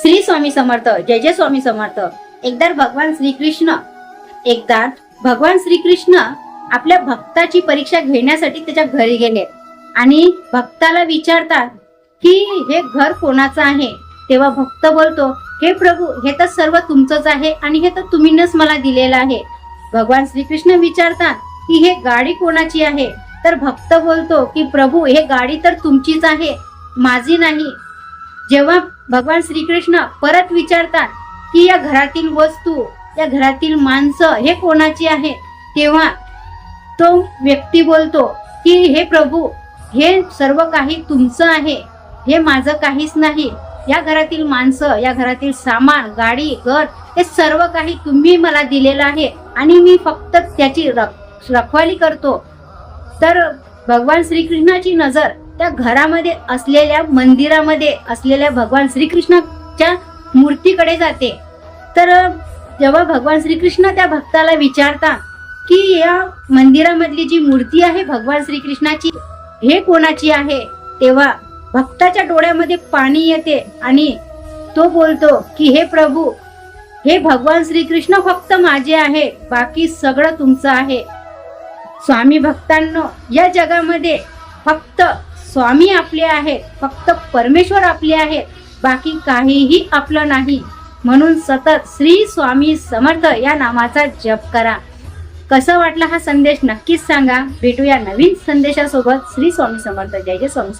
श्री स्वामी समर्थ जय जय स्वामी समर्थ. एकदा भगवान श्रीकृष्ण एकदा भगवान श्रीकृष्ण आपल्या भक्ताची परीक्षा घेण्यासाठी त्याच्या घरी गेले. आणि भक्ताला विचारतात की हे घर कोणाचं आहे? तेव्हा भक्त बोलतो हे प्रभू हे तर सर्व तुमचंच आहे आणि हे तर तुम्हीच मला दिलेलं आहे. भगवान श्रीकृष्ण विचारतात की हे गाडी कोणाची आहे? तर भक्त बोलतो की प्रभू हे गाडी तर तुमचीच आहे माझी नाही. जेव्हा भगवान श्रीकृष्ण परत विचारतात की या घरातील वस्तू या घरातील माणसं हे कोणाची आहे तेव्हा तो व्यक्ती बोलतो की हे प्रभू हे सर्व काही तुमचं आहे. हे माझं काहीच नाही. या घरातील माणसं या घरातील सामान गाडी घर हे सर्व काही तुम्ही मला दिलेलं आहे आणि मी फक्त त्याची रख- रखवाली करतो. तर भगवान श्रीकृष्णाची नजर त्या घरामध्ये असलेल्या मंदिरामध्ये असलेल्या भगवान श्रीकृष्णाच्या मूर्तीकडे जाते. तर जेव्हा भगवान श्रीकृष्ण त्या भक्ताला विचारता की या मंदिरामधली जी मूर्ती आहे भगवान श्रीकृष्णाची हे कोणाची आहे? तेव्हा भक्ताच्या डोळ्यामध्ये पाणी येते आणि तो बोलतो की हे प्रभू हे भगवान श्रीकृष्ण फक्त माझे आहे बाकी सगळं तुमचं आहे. स्वामी भक्तांनो या जगामध्ये फक्त स्वामी आपले आहेत फक्त परमेश्वर आपले आहेत बाकी काहीही आपलं नाही. म्हणून सतत श्री स्वामी समर्थ या नामाचा जप करा. कसं वाटला हा संदेश नक्कीच सांगा. भेटूया नवीन संदेशासोबत. श्री स्वामी समर्थ. जय जय स्वामी समर्थ.